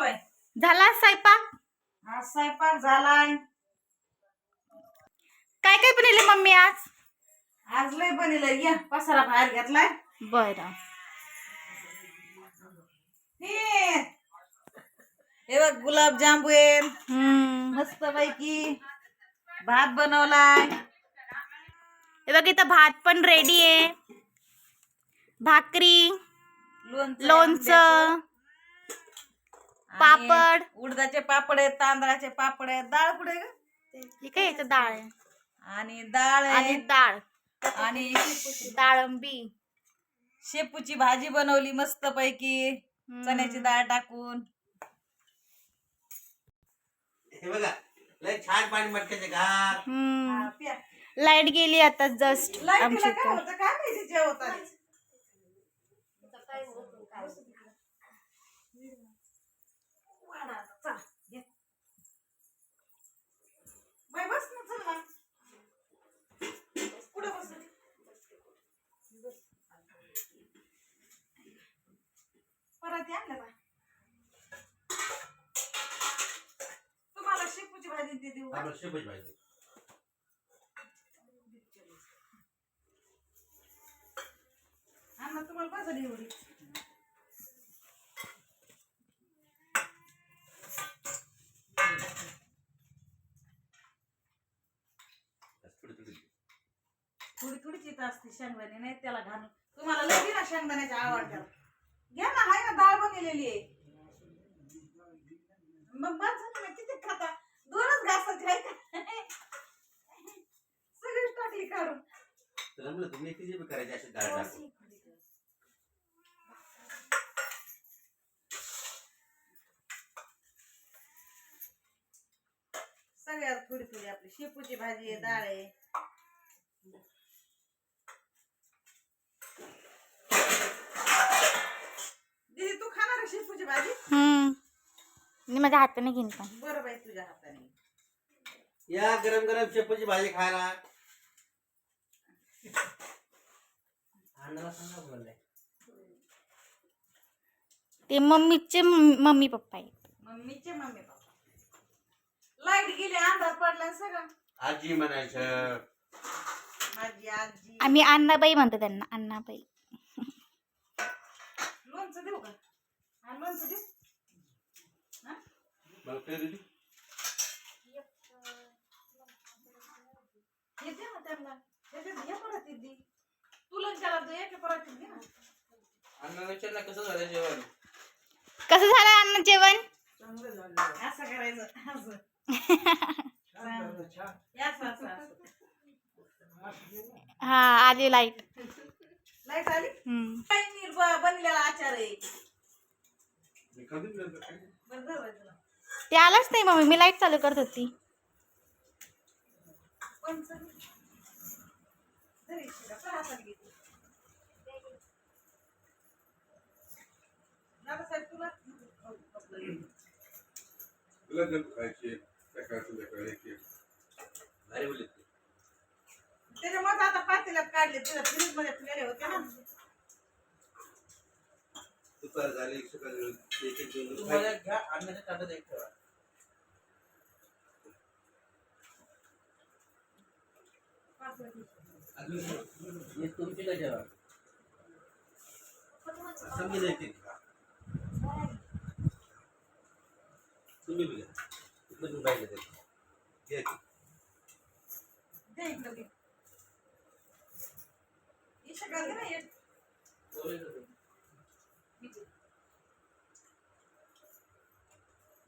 झाला स्वयंपाक? आज स्वयंपाक झालाय. काय काय बनवले मम्मी आज? आज लय बनिलं या पसारा बाहेर घेतलाय. बरं. हे बघ गुलाबजाम आहे हम्म. मस्त पैकी भात बनवलाय. हे बघ इथं भात पण रेडी आहे. भाकरी लोणचं. आणि पापड. उडदाचे पापड आहेत तांदळाचे पापड आहेत. डाळ कुठे ग? हे काय याचं डाळ आहे? आणि डाळ आणि आहे डाळ. आणि डाळंबी. शेपूची भाजी बनवली मस्त पैकी हम्म. चण्याची डाळ टाकून. हे बघा लय छान पाणी मटक्याचे हम्म. लाइट गेली आता जस्ट लाईटीला आमच्या काय इथं. होतं काय माहिती जेवता बस ना चल ना पुढे बस परत या ना बा. तुम्हाला शेपूची भाजी ते देऊ का? शेपच पाहिजे अण्णा तुम्हाला कसं एवढी थोडी थोडी येत असते शेंगदाणे नाही त्याला घालून. तुम्हाला लगे ना शेंगदाण्याच्या आवडतात घ्या ना हाय ना डाळ बनवलेली आहे. मग बस झालं ना किती खाता? दोनच घासाचे आहे का सगळीच टाकली काढून. तर म्हणलं तुम्ही किती बी करायची अशी डाळ टाकून. सगळ्यात थोडी थोडी आपली शेपूची भाजी आहे डाळ आहे दीदी तू खाणार आहे शेपूची भाजी? हम्म. मी माझ्या हाताने घेईन पण. बरं बाई तुझ्या हाताने. या गरम गरम शेपूची भाजी खायला. अण्णाला सांगा बोललाय ते मम्मीचे मम्मी मम्मी पप्पा आहेत. मम्मीचे मम्मी पप्पा. लाइट गेली अंधार पडला सगळं. आजी म्हणायचं. माझी आजी. आम्ही अण्णाबाई म्हणतो त्यांना अण्णाबाई. लोणचं देऊ का? कसं झालं जेवण? कसं झालं अण्णा जेवण? असं करायचं असं. हा आली लाइट लाइट आली? बनलेला आचार आहे मी कधीच नव्हतं खाल्लं. बरं झालं बाई तुला ते आलंच नाही मम्मी मी लाइट चालू करत होती तुला. त्याच्यामुळे आता पातेल्यात काढले तुझ्या फ्रीजमध्ये होते ना दुपार झाली सकाळ झाली, एक एक दोन दोन तुम्हाला खायचे. घ्या अण्णाच्या ताटात एक ठेवा पाच वाजता. अजून एक तुमची काय ठेवा समजून येते तुम्ही बी घ्या इथलं पण पाहिजे ते घ्या की. दे इकडं घे. हे सगळं दे ना एक. इथे.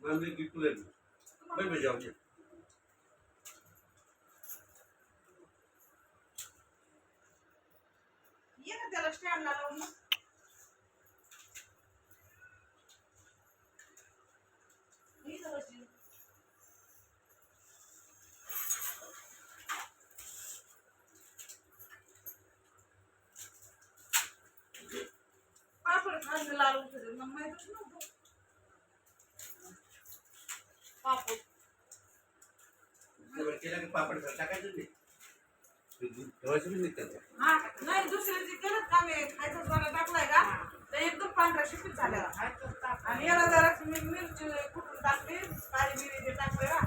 मला मी गिफ्ट तुला दिलं. बरं बरं जाऊ दे. ये ना त्याला स्टँडला लावून मग. इथं बसली. पापड केलं की पापड टाकायचं नाही. नाही दुसऱ्याची केलं मी खायचा जरा टाकलाय का? तर एकदम पांढरा शिपीत झालेला. आणि याला जरा मी मिरची कुठून टाकली काळी मिरी ते टाकले ना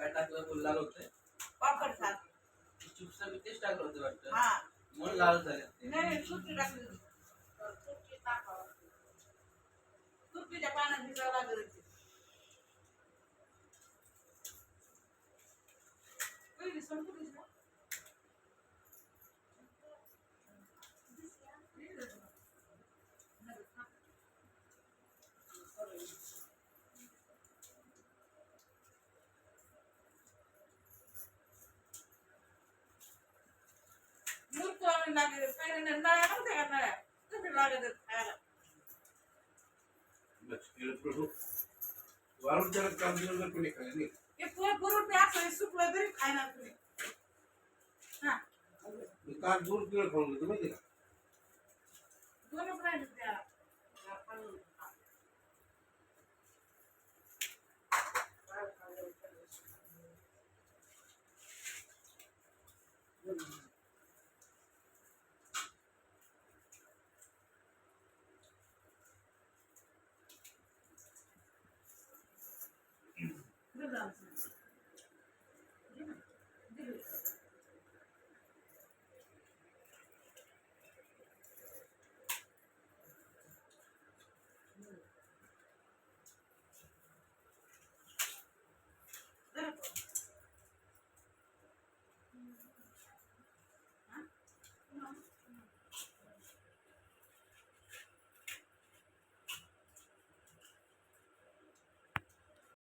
काय टाकलं बोल लाल होते पापड खा चिप्स मी तेच टाकलं होतं वाटतं हा। म्हणून लाल झाले नाही सुट्टी टाकली सुट्टी टाकावं सुट्टीच्या पाण्यात भिजावं लागत होती. पहिली संपलीच ना. वारून त्याला काम दिलं कोणी खाल्लं नाही हे। पोट ते असं सुकलं तरी खायला तुम्ही हा काल दोन किलो खाऊन घेतो माहिती का दोन राहिले त्या